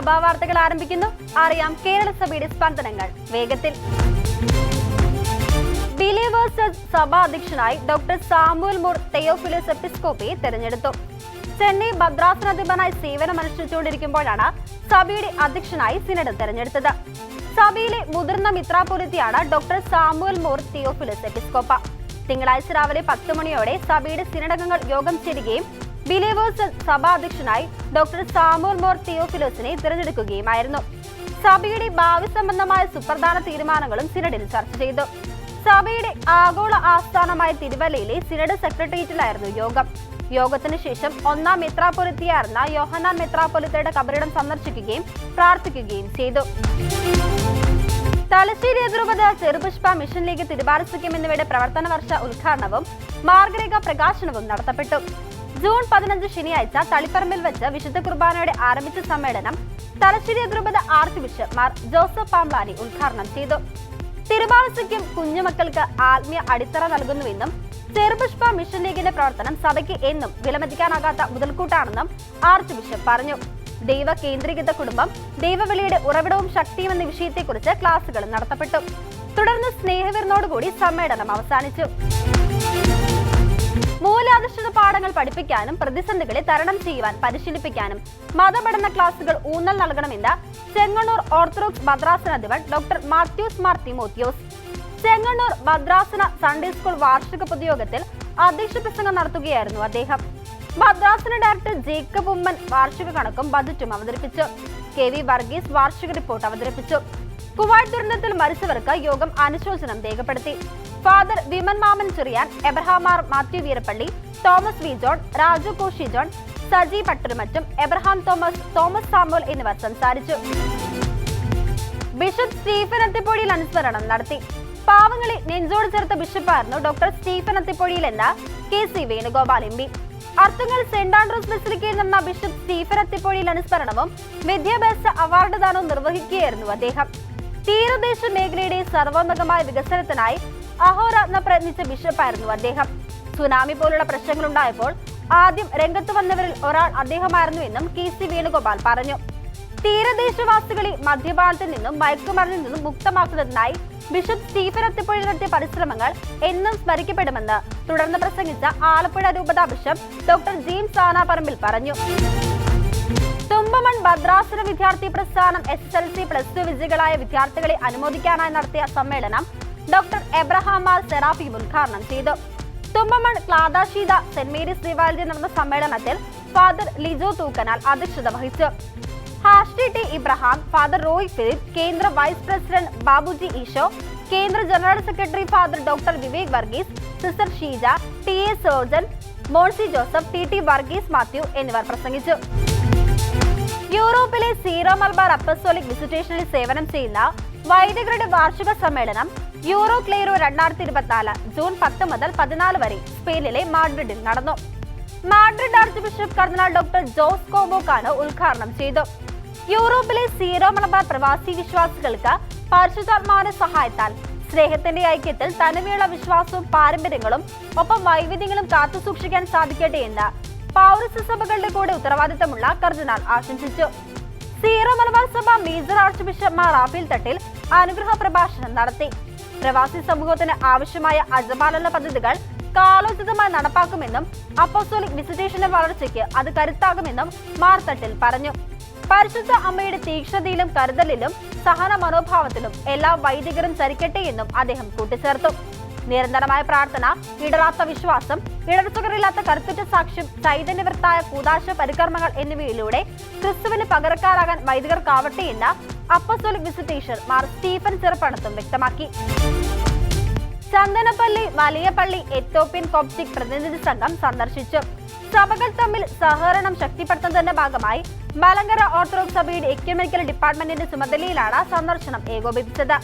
സഭാ വാർത്തകൾ ആരംഭിക്കുന്നു. അറിയാം കേരള സഭയുടെ സ്പന്ദനങ്ങൾ. വേഗത്തിൽ. ബിലീവേഴ്സ് സഭാ അധ്യക്ഷനായി ഡോക്ടർ സാമുവൽ മുർ തെയോഫിലോസ് എപ്പിസ്കോപ്പിയെ തെരഞ്ഞെടുത്തു. ചെന്നൈ ഭദ്രാസനാധിപനായി സേവനമനുഷ്ഠിച്ചുകൊണ്ടിരിക്കുമ്പോഴാണ് സഭയുടെ അധ്യക്ഷനായി സിനഡ് തെരഞ്ഞെടുത്തത്. സഭയിലെ മുതിർന്ന മിത്രാപൊലിത്തിയാണ് ഡോക്ടർ സാമുവൽ മോർ തിയോഫിലസ് എപ്പിസ്കോപ്പ. തിങ്കളാഴ്ച രാവിലെ പത്ത് മണിയോടെ സഭയുടെ സിനഡംഗങ്ങൾ യോഗം ചേരുകയും ബിലീവേഴ്സ് സഭാ അധ്യക്ഷനായി ഡോക്ടർ സാമുവൽ മോർ തിയോഫിലോസിനെ തിരഞ്ഞെടുക്കുകയുമായിരുന്നു. സഭയുടെ ഭാവി സംബന്ധമായ സുപ്രധാന തീരുമാനങ്ങളും സിനഡിൽ ചർച്ച ചെയ്തു. സഭയുടെ ആഗോള ആസ്ഥാനമായ തിരുവല്ലയിലെ സിനഡ് സെക്രട്ടേറിയറ്റിലായിരുന്നു യോഗം. യോഗത്തിന് ശേഷം ഒന്നാം മെത്രാപൊലിത്തിയായിരുന്ന യോഹനാൻ മെത്രാപൊലിത്തയുടെ കബറിടം സന്ദർശിക്കുകയും പ്രാർത്ഥിക്കുകയും ചെയ്തു. തലശ്ശേരി അതിരൂപത ചെറുപുഷ്പ മിഷൻ ലീഗ് തിരുവാരസഖ്യം എന്നിവയുടെ പ്രവർത്തന വർഷ ഉദ്ഘാടനവും മാർഗരേഖ പ്രകാശനവും നടത്തപ്പെട്ടു. ജൂൺ പതിനഞ്ച് ശനിയാഴ്ച തളിപ്പറമ്പിൽ വെച്ച് വിശുദ്ധ കുർബാനയുടെ ആരംഭിച്ച സമ്മേളനം തലശ്ശേരി അതിരൂപത archbishop Mar Joseph Pampani ഉദ്ഘാടനം ചെയ്തു. തിരുവാരസഖ്യം കുഞ്ഞുമക്കൾക്ക് ആത്മീയ അടിത്തറ നൽകുന്നുവെന്നും ചെറുപുഷ്പ മിഷൻ ലീഗിന്റെ പ്രവർത്തനം സഭയ്ക്ക് എന്നും വിലമതിക്കാനാകാത്ത മുതൽക്കൂട്ടാണെന്നും ആർച്ച് ബിഷപ്പ് പറഞ്ഞു. ദൈവ കേന്ദ്രീകൃത കുടുംബം ദൈവവിളിയുടെ ഉറവിടവും ശക്തിയും എന്ന വിഷയത്തെക്കുറിച്ച് ക്ലാസുകൾ നടത്തപ്പെട്ടു. തുടർന്ന് സ്നേഹവിരുന്നോടുകൂടി സമ്മേളനം അവസാനിച്ചു. മൂലാധിഷ്ഠിത പാഠങ്ങൾ പഠിപ്പിക്കാനും പ്രതിസന്ധികളെ തരണം ചെയ്യുവാൻ പരിശീലിപ്പിക്കാനും മതപഠന ക്ലാസുകൾ ഊന്നൽ നൽകണമെന്ന് ചെങ്ങണ്ണൂർ ഓർത്തഡോക്സ് ഭദ്രാസന അധിപൻ doctor Mathews Mar Timotheos. Chengannur ഭദ്രാസന സൺഡേ സ്കൂൾ വാർഷിക പൊതുയോഗത്തിൽ അധ്യക്ഷ പ്രസംഗം നടത്തുകയായിരുന്നു അദ്ദേഹം. ഭദ്രാസന ഡയറക്ടർ ജേക്കബ് ഉമ്മൻ വാർഷിക കണക്കും ബജറ്റും അവതരിപ്പിച്ചു. കെ വി വർഗീസ് വാർഷിക റിപ്പോർട്ട് അവതരിപ്പിച്ചു. കുവൈറ്റ് ദുരന്തത്തിൽ മരിച്ചവർക്ക് യോഗം അനുശോചനം രേഖപ്പെടുത്തി. Father women Mammen Cherian Abraham Mar Mathew Veerappally Thomas V John Raju Koshy John Saji പട്ടുരുമറ്റും Abraham Thomas Thomas Samuel എന്നിവർ സംസാരിച്ചു. ബിഷപ്പ് സ്റ്റീഫൻ അത്തിപ്പൊടിയിൽ അനുസ്മരണം നടത്തി. പാവങ്ങളെ നെഞ്ചോട് ചേർത്ത ബിഷപ്പായിരുന്നു ഡോക്ടർ സ്റ്റീഫൻ അത്തിപ്പൊടിയിൽ എന്ന K C Venugopal M P. Arthunkal Saint Andrews ബസിലിക്കയിൽ നടന്ന bishop Stephen അത്തിപ്പൊടിയിൽ അനുസ്മരണവും വിദ്യാഭ്യാസ അവാർഡ് ദാനവും നിർവഹിക്കുകയായിരുന്നു അദ്ദേഹം. തീരദേശ മേഖലയുടെ സർവോന്നതമായ വികസനത്തിനായി അഹോരാത്ന പ്രയത്നിച്ച ബിഷപ്പായിരുന്നു അദ്ദേഹം. സുനാമി പോലുള്ള പ്രശ്നങ്ങൾ ഉണ്ടായപ്പോൾ ആദ്യം രംഗത്ത് വന്നവരിൽ ഒരാൾ അദ്ദേഹമായിരുന്നു എന്നും കെ സി വേണുഗോപാൽ പറഞ്ഞു. തീരദേശവാസികളെ മദ്യപാനത്തിൽ നിന്നും മയക്കുമരുന്നിൽ നിന്നും മുക്തമാക്കുന്നതിനായി ബിഷപ്പ് സ്റ്റീഫൻ അത്തിപ്പുഴ നടത്തിയ പരിശ്രമങ്ങൾ എന്നും സ്മരിക്കപ്പെടുമെന്ന് തുടർന്ന് പ്രസംഗിച്ച ആലപ്പുഴ രൂപതാ ബിഷപ്പ് ഡോക്ടർ ജെയിംസ് ആനാപറമ്പിൽ പറഞ്ഞു. തുമ്പമൺ ഭദ്രാസന വിദ്യാർത്ഥി പ്രസ്ഥാനം S S L C plus two വിജയികളായ വിദ്യാർത്ഥികളെ അനുമോദിക്കാനായി നടത്തിയ സമ്മേളനം ഡോക്ടർ എബ്രഹാം ആർ സെറാഫിയും ഉദ്ഘാടനം ചെയ്തു. തുമ്പമൺ ക്ലാദാശീത സെന്റ് മേരീസ് ദേവാലയത്തിൽ നടന്ന സമ്മേളനത്തിൽ ഫാദർ ലിജോ തൂക്കനാൽ അധ്യക്ഷത വഹിച്ചു. ഹാഷ്ടി T Ibrahim father Roy Philip കേന്ദ്ര വൈസ് പ്രസിഡന്റ് ബാബുജി ഈശോ കേന്ദ്ര general secretary father doctor Vivek Varghese sister Sheeja T A surgeon Monsy Joseph T T Varghese Mathew എന്നിവർ പ്രസംഗിച്ചു. യൂറോപ്പിലെ സീറോ മലബാർ അപ്പസ്തോലിക് വിസിറ്റേഷനിൽ സേവനം ചെയ്യുന്ന വൈദികരുടെ വാർഷിക സമ്മേളനം യൂറോ ക്ലെയറോ രണ്ടായിരത്തി ഇരുപത്തിനാല് ജൂൺ പത്ത് മുതൽ പതിനാല് വരെ സ്പെയിനിലെ മാഡ്രിഡിൽ നടന്നു. Madrid archbishop cardinal doctor Jose കോബോക്കാണ് ഉദ്ഘാടനം ചെയ്തു. യൂറോപ്പിലെ സീറോ മലബാർ പ്രവാസി വിശ്വാസികൾക്ക് പരിശുദ്ധാത്മാവിന്റെ സഹായത്താൽ സ്നേഹത്തിന്റെ ഐക്യത്തിൽ തനിമയുള്ള വിശ്വാസവും പാരമ്പര്യങ്ങളും ഒപ്പം വൈവിധ്യങ്ങളും കാത്തു സൂക്ഷിക്കാൻ സാധിക്കട്ടെ എന്ന് പൗരസ്യ സഭകളുടെ കൂടെ ഉത്തരവാദിത്തമുള്ള കർദിനാൾ ആശംസിച്ചു. സീറോ മലബാർ സഭ major archbishop Mar Rafale Thattil അനുഗ്രഹ പ്രഭാഷണം നടത്തി. പ്രവാസി സമൂഹത്തിന് ആവശ്യമായ അജപാലന പദ്ധതികൾ കാലോചിതമായി നടപ്പാക്കുമെന്നും അപ്പോസ്റ്റോലിക് വിസിറ്റേഷന്റെ വളർച്ചയ്ക്ക് അത് കരുത്താകുമെന്നും മാർത്തട്ടിൽ പറഞ്ഞു. പരിശുദ്ധ അമ്മയുടെ തീക്ഷ്ണതയിലും കരുതലിലും സഹന മനോഭാവത്തിലും എല്ലാ വൈദികരും ചരിക്കട്ടെ എന്നും അദ്ദേഹം കൂട്ടിച്ചേർത്തു. നിരന്തരമായ പ്രാർത്ഥന ഇടറാത്ത വിശ്വാസം ഇടർച്ചകളില്ലാത്ത കരുത്തുറ്റ സാക്ഷ്യം ചൈതന്യവൃത്തായ കൂതാശ പരികർമ്മങ്ങൾ എന്നിവയിലൂടെ ക്രിസ്തുവിന് പകരക്കാരാകാൻ വൈദികർക്കാവട്ടെ എന്ന് അപ്പസോലിക് വിസിറ്റേഷൻ മാർ സ്റ്റീഫൻ ചെറുപ്പണത്തും വ്യക്തമാക്കി. ചന്ദനപ്പള്ളി വലിയപ്പള്ളി എത്തോപ്യൻ കോപ്റ്റിക് പ്രതിനിധി സംഘം സന്ദർശിച്ചു. സഭകൾ തമ്മിൽ സഹകരണം ശക്തിപ്പെടുത്തുന്നതിന്റെ ഭാഗമായി മലങ്കര ഓർത്തഡോക്സ് സഭയുടെ എക്യുമെനിക്കൽ ഡിപ്പാർട്ട്മെന്റിന്റെ ചുമതലയിലാണ് സന്ദർശനം ഏകോപിപ്പിച്ചത്.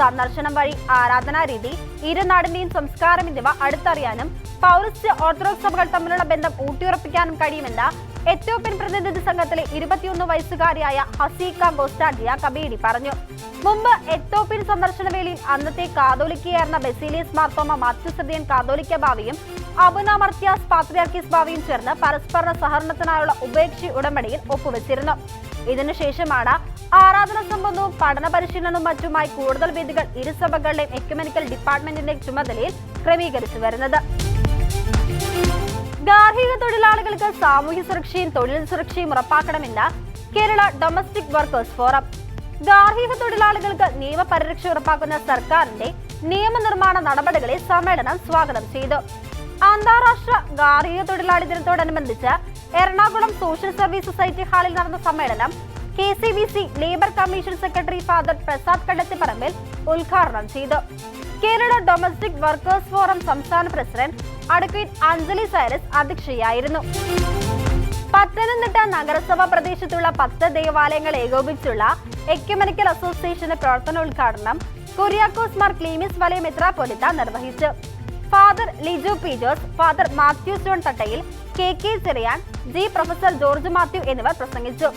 സന്ദർശനം വഴി ആരാധനാ രീതി ഇരുനാടിന്റെയും സംസ്കാരം എന്നിവ അടുത്തറിയാനും പൗരസ്ത്യ ഓർത്തഡോക്സ് സഭകൾ തമ്മിലുള്ള ബന്ധം ഊട്ടിയുറപ്പിക്കാനും കഴിയുമെന്ന് എത്യോപ്യൻ പ്രതിനിധി സംഘത്തിലെ ഇരുപത്തിയൊന്ന് വയസ്സുകാരിയായ ഹസീക്ക ബോസ്റ്റാഡിയ കബീഡി പറഞ്ഞു. മുമ്പ് എത്യോപ്യൻ സന്ദർശന വേളയിൽ അന്നത്തെ കാതോലിക്കയായിരുന്ന ബെസീലിയസ് മാർത്തോമ മാത്യുസദിയൻ കാതോലിക്ക ഭാവിയും അബുനാമർത്തിയാസ് പാത്രിയാർക്കിസ് ഭാവിയും ചേർന്ന് പരസ്പര സഹകരണത്തിനായുള്ള ഉപേക്ഷി ഉടമ്പടിയിൽ ഒപ്പുവെച്ചിരുന്നു. ഇതിനുശേഷമാണ് ആരാധന സംബന്ധവും പഠന പരിശീലനവും മറ്റുമായി കൂടുതൽ വേദികൾ ഇരുസഭകളുടെയും എക്യുമെനിക്കൽ ഡിപ്പാർട്ട്മെന്റിന്റെ ചുമതലയിൽ ക്രമീകരിച്ചു വരുന്നത്. ഗാർഹിക തൊഴിലാളികൾക്ക് സാമൂഹ്യ സുരക്ഷയും തൊഴിൽ സുരക്ഷയും ഉറപ്പാക്കണമെന്ന് കേരള ഡൊമസ്റ്റിക് വർക്കേഴ്സ് ഫോറം ഗാർഹിക തൊഴിലാളികൾക്ക് നിയമപരിരക്ഷ ഉറപ്പാക്കുന്ന സർക്കാരിന്റെ നിയമനിർമ്മാണ നടപടികളെ സമ്മേളനം സ്വാഗതം ചെയ്തു. അന്താരാഷ്ട്ര ഗാർഹിക തൊഴിലാളി ദിനത്തോടനുബന്ധിച്ച് എറണാകുളം സോഷ്യൽ സർവീസ് സൊസൈറ്റി ഹാളിൽ നടന്ന സമ്മേളനം K C B C labour commission secretary father Prasad Kandathiparambil ഉദ്ഘാടനം ചെയ്തു. കേരള ഡൊമസ്റ്റിക് വർക്കേഴ്സ് ഫോറം സംസ്ഥാന പ്രസിഡന്റ് അഡ്വക്കേറ്റ് അഞ്ജലി സൈറസ് അധ്യക്ഷയായിരുന്നു. പത്തനംതിട്ട നഗരസഭാ പ്രദേശത്തുള്ള പത്ത് ദേവാലയങ്ങൾ ഏകോപിച്ചുള്ള എക്യുമെനിക്കൽ അസോസിയേഷന്റെ പ്രവർത്തനോദ്ഘാടനം കുര്യാക്കോസ് മാർ ക്ലീമിസ് വലയ മെത്രാപൊലിത്ത നിർവഹിച്ചു. Father Liju P Jose father Mathew John Thattayil K K Cherian G professor George Mathew എന്നിവർ പ്രസംഗിച്ചു.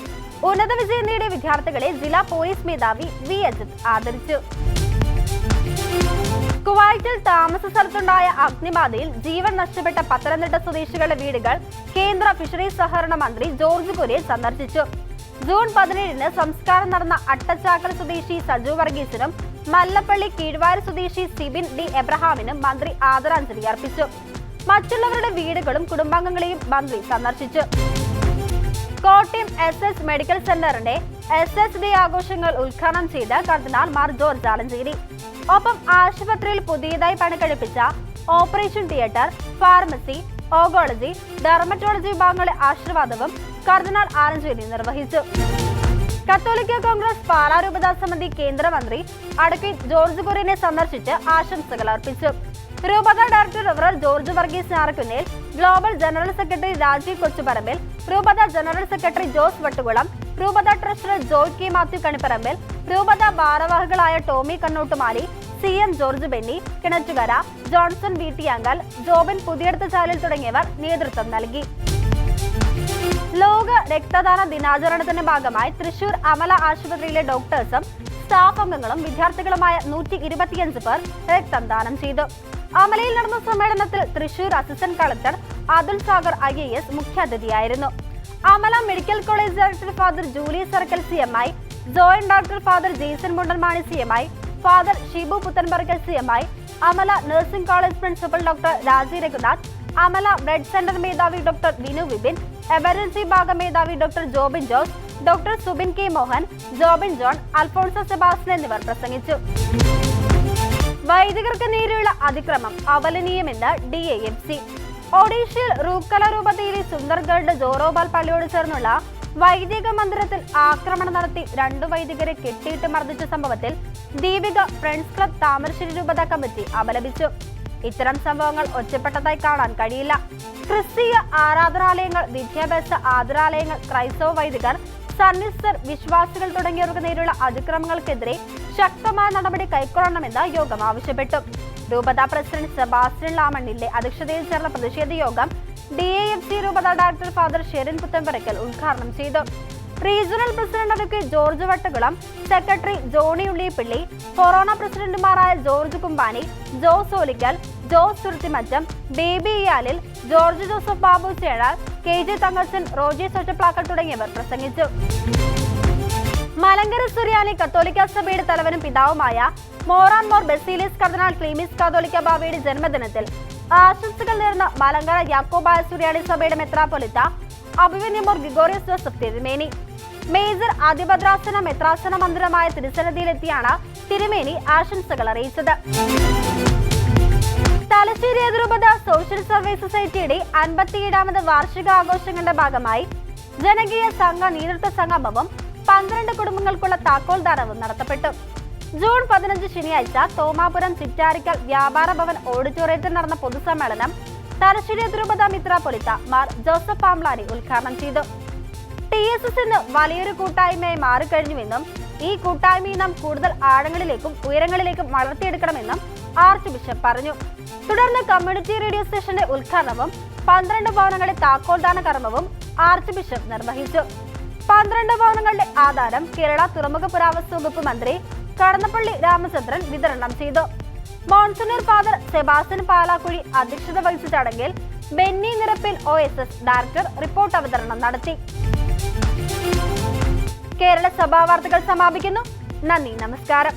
ഉന്നത വിജയം നേടിയ വിദ്യാർത്ഥികളെ ജില്ലാ പോലീസ് മേധാവി വി അജിത് ആദരിച്ചു. കുവൈറ്റിൽ താമസ സ്ഥലത്തുണ്ടായ അഗ്നിബാധയിൽ ജീവൻ നഷ്ടപ്പെട്ട പത്തനംതിട്ട സ്വദേശികളുടെ വീടുകൾ കേന്ദ്ര ഫിഷറീസ് സഹകരണ മന്ത്രി ജോർജ് കുര്യൻ സന്ദർശിച്ചു. ജൂൺ പതിനേഴിന് സംസ്കാരം നടന്ന അട്ടച്ചാക്കൽ സ്വദേശി സജു വർഗീസിനും മല്ലപ്പള്ളി കീഴ്വാര് സ്വദേശി സിബിൻ ഡി എബ്രഹാമിനും മന്ത്രി ആദരാഞ്ജലി അർപ്പിച്ചു. മറ്റുള്ളവരുടെ വീടുകളും കുടുംബാംഗങ്ങളെയും മന്ത്രി സന്ദർശിച്ചു. കോട്ടയം എസ് എസ് മെഡിക്കൽ സെന്ററിന്റെ എസ് എസ് ഡി ആഘോഷങ്ങൾ ഉദ്ഘാടനം ചെയ്ത കർദിനാൾ മാർ ജോർജ് ആലഞ്ചേരി. ഒപ്പം ആശുപത്രിയിൽ പുതിയതായി പണികഴിപ്പിച്ച operation theatre pharmacy oncology dermatology വിഭാഗങ്ങളുടെ ആശീർവാദവും കർദിനാൾ ആലഞ്ചേരി നിർവഹിച്ചു. കത്തോലിക്ക കോൺഗ്രസ് പാലാരൂപത സമിതി കേന്ദ്രമന്ത്രി അഡ്വക്കേറ്റ് ജോർജ് കുര്യനെ സന്ദർശിച്ച് ആശംസകൾ അർപ്പിച്ചു. രൂപത director റിവറൽ George Varghese Njarakkunnil global general secretary Rajeev Kochuparambil രൂപത ജനറൽ സെക്രട്ടറി ജോസ് വട്ടുകുളം രൂപത ട്രഷറർ ജോയ് കെ മാത്യു കണിപ്പറമ്പിൽ രൂപത ഭാരവാഹികളായ Tomy Kannottumali C M George Benny Kinattukara Johnson V T uncle Jobin Puthiyadath Chalil തുടങ്ങിയവർ നേതൃത്വം നൽകി. ലോക രക്തദാന ദിനാചരണത്തിന്റെ ഭാഗമായി തൃശൂർ അമല ആശുപത്രിയിലെ ഡോക്ടേഴ്സും സ്റ്റാഫ് അംഗങ്ങളും വിദ്യാർത്ഥികളുമായ നൂറ്റി ഇരുപത്തിയഞ്ച് പേർ രക്തം ദാനം ചെയ്തു. അമലയിൽ നടന്ന സമ്മേളനത്തിൽ Thrissur assistant collector Athul Sagar I A S മുഖ്യാതിഥിയായിരുന്നു. Amala medical college director father Julie Sarkkal C M I joint director father Jaison Mundanmani C M I father Shibu Puthanparakkal C M I Amala nursing college principal doctor Raji Raghunath Amala blood centre മേധാവി doctor Vinu Vipin emergency ഭാഗ മേധാവി doctor Jobin Jose doctor Subin K Mohan Jobin John Alphonso Sebastian എന്നിവർ പ്രസംഗിച്ചു. വൈദികർക്ക് നേരെയുള്ള അതിക്രമം അപലനീയമെന്ന് D A F C ഒഡീഷയിൽ റൂക്കല രൂപതയിലെ സുന്ദർഗഡ് ജോറോബാൽ പള്ളിയോട് ചേർന്നുള്ള വൈദിക മന്ദിരത്തിൽ ആക്രമണം നടത്തി രണ്ടു വൈദികരെ കെട്ടിയിട്ട് മർദ്ദിച്ച സംഭവത്തിൽ ദീപിക ഫ്രണ്ട്സ് ക്ലബ് താമരശ്ശേരി രൂപത കമ്മിറ്റി അപലപിച്ചു. ഇത്തരം സംഭവങ്ങൾ ഒറ്റപ്പെട്ടതായി കാണാൻ കഴിയില്ല. ക്രിസ്തീയ ആരാധനാലയങ്ങൾ വിദ്യാഭ്യാസ ആദരാലയങ്ങൾ ക്രൈസ്തവ വൈദികർ സന്നിസ്തർ വിശ്വാസികൾ തുടങ്ങിയവർക്ക് നേരെയുള്ള അതിക്രമങ്ങൾക്കെതിരെ ശക്തമായ നടപടി കൈക്കൊള്ളണമെന്ന് യോഗം ആവശ്യപ്പെട്ടു. രൂപത പ്രസിഡന്റ് സെബാസ്റ്റ്യൻ ലാമണ്ണിന്റെ അധ്യക്ഷതയിൽ ചേർന്ന പ്രതിഷേധ യോഗം ഡി എ എഫ് സി രൂപത ഡയറക്ടർ ഫാദർ ഷെറിൻ പുത്തമ്പറക്കൽ ഉദ്ഘാടനം ചെയ്തു. റീജിയണൽ പ്രസിഡന്റ് അതൊക്കെ George Vattakulam secretary Johnny Ullippilly corona പ്രസിഡന്റുമാരായ George Kumbani Jose Olickal Jose Thuruthimacham Baby Iyalil George Joseph Babu Chezhal K J Thankachan Roji Sottaplackal തുടങ്ങിയവർ പ്രസംഗിച്ചു. മലങ്കര സുറിയാനി കത്തോലിക്ക സഭയുടെ തലവനും പിതാവുമായ മോറാൻ മോർ ബെസീലിസ് കർദിനാൾ ക്ലീമിസ് കാതോലിക്ക ബാബയുടെ ജന്മദിനത്തിൽ ആശംസകൾ നേർന്ന മലങ്കര യാക്കോബായ സുറിയാനി സഭയുടെ മെത്രാപൊലിത്ത അഭിമന്യമോർ ഗിഗോറിയസ് ജോസഫ് തിരുമേനി. മേജർ അതിഭദ്രാസന മെത്രാസന മന്ദിരമായ തിരുസന്നിധിയിലെത്തിയാണ് തിരുമേനി ആശംസകൾ അറിയിച്ചത്. തലശ്ശേരി അതിരൂപത സോഷ്യൽ സർവീസ് സൊസൈറ്റിയുടെ അൻപത്തിയേഴാമത് വാർഷികാഘോഷങ്ങളുടെ ഭാഗമായി ജനകീയ സംഘ നേതൃത്വ സംഗമവും പന്ത്രണ്ട് കുടുംബങ്ങൾക്കുള്ള താക്കോൽ ദാനവും നടത്തപ്പെട്ടു. ജൂൺ പതിനഞ്ച് ശനിയാഴ്ച തോമാപുരം ചിറ്റാരിക്കൽ വ്യാപാര ഭവൻ ഓഡിറ്റോറിയത്തിൽ നടന്ന പൊതുസമ്മേളനം തലശ്ശേരി അതിരൂപത മിത്രാപൊലിത്ത മാർ ജോസഫ് പാംലാനി ഉദ്ഘാടനം ചെയ്തു. ടി എസ് എസ് ഇന്ന് വലിയൊരു കൂട്ടായ്മയായി മാറിക്കഴിഞ്ഞുവെന്നും ഈ കൂട്ടായ്മയെ നാം കൂടുതൽ ആഴങ്ങളിലേക്കും ഉയരങ്ങളിലേക്കും വളർത്തിയെടുക്കണമെന്നും ആർച്ച് ബിഷപ്പ് പറഞ്ഞു. തുടർന്ന് കമ്മ്യൂണിറ്റി റേഡിയോ സ്റ്റേഷന്റെ ഉദ്ഘാടനവും പന്ത്രണ്ട് ഭവനങ്ങളുടെ താക്കോൽദാന കർമ്മവും ആർച്ച് ബിഷപ്പ് നിർവഹിച്ചു. പന്ത്രണ്ട് ഭവനങ്ങളുടെ ആധാരം കേരള തുറമുഖ പുരാവസ്തു വകുപ്പ് മന്ത്രി കടന്നപ്പള്ളി രാമചന്ദ്രൻ വിതരണം ചെയ്തു. മോൺസണൂർ ഫാദർ സെബാസ്റ്റ്യൻ പാലാക്കുഴി അധ്യക്ഷത വഹിച്ച ചടങ്ങിൽ Benny Nirappil O S S director report അവതരണം നടത്തി. കേരള സഭാ വാർത്തകൾ സമാപിക്കുന്നു. നന്ദി നമസ്കാരം.